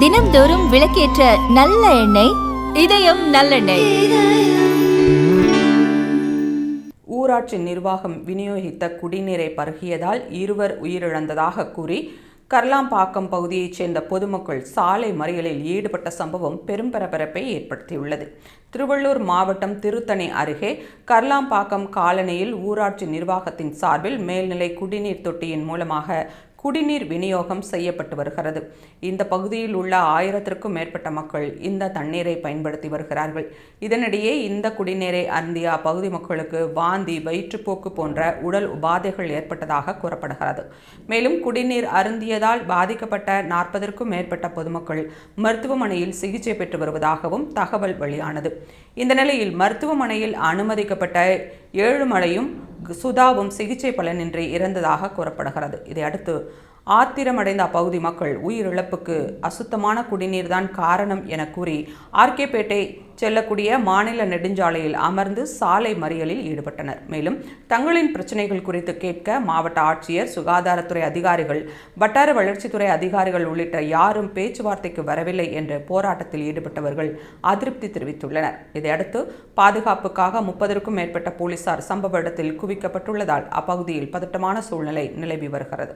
தினம்தோறும் விளக்கேற்ற நல்ல எண்ணெய் இதயம் நல்லெண்ணெய். ஊராட்சி நிர்வாகம் விநியோகித்த குடிநீரை பருகியதால் இருவர் உயிரிழந்ததாக கூறி கர்லாம்பாக்கம் பகுதியைச் சேர்ந்த பொதுமக்கள் சாலை மறியலில் ஈடுபட்ட சம்பவம் பெரும் பரபரப்பை ஏற்படுத்தியுள்ளது. திருவள்ளூர் மாவட்டம் திருத்தணி அருகே கர்லாம்பாக்கம் காலனியில் ஊராட்சி நிர்வாகத்தின் சார்பில் மேல்நிலை குடிநீர் தொட்டியின் மூலமாக குடிநீர் விநியோகம் செய்யப்பட்டு வருகிறது. இந்த பகுதியில் உள்ள ஆயிரத்திற்கும் மேற்பட்ட மக்கள் இந்த தண்ணீரை பயன்படுத்தி வருகிறார்கள். இதனிடையே இந்த குடிநீரை அருந்திய அப்பகுதி மக்களுக்கு வாந்தி வயிற்றுப்போக்கு போன்ற உடல் உபாதைகள் ஏற்பட்டதாக கூறப்படுகிறது. மேலும் குடிநீர் அருந்தியதால் பாதிக்கப்பட்ட நாற்பதற்கும் மேற்பட்ட பொதுமக்கள் மருத்துவமனையில் சிகிச்சை பெற்று வருவதாகவும் தகவல் வெளியானது. இந்த நிலையில் மருத்துவமனையில் அனுமதிக்கப்பட்ட ஏழுமலையும் சுதாவும் சிகிச்சை பலனின்றி இறந்ததாக கூறப்படுகிறது. இதையடுத்து ஆத்திரமடைந்த அப்பகுதி மக்கள் உயிரிழப்புக்கு அசுத்தமான குடிநீர் தான் காரணம் என கூறி ஆர்கேபேட்டை செல்லக்கூடிய மாநில நெடுஞ்சாலையில் அமர்ந்து சாலை மறியலில் ஈடுபட்டனர். மேலும் தங்களின் பிரச்சனைகள் குறித்து கேட்க மாவட்ட ஆட்சியர் சுகாதாரத்துறை அதிகாரிகள் வட்டார வளர்ச்சித்துறை அதிகாரிகள் உள்ளிட்ட யாரும் பேச்சுவார்த்தைக்கு வரவில்லை என்று போராட்டத்தில் ஈடுபட்டவர்கள் அதிருப்தி தெரிவித்துள்ளனர். இதையடுத்து பாதுகாப்புக்காக முப்பதற்கும் மேற்பட்ட போலீசார் சம்பவ இடத்தில் குவிக்கப்பட்டுள்ளதால் அப்பகுதியில் பதட்டமான சூழ்நிலை நிலவி வருகிறது.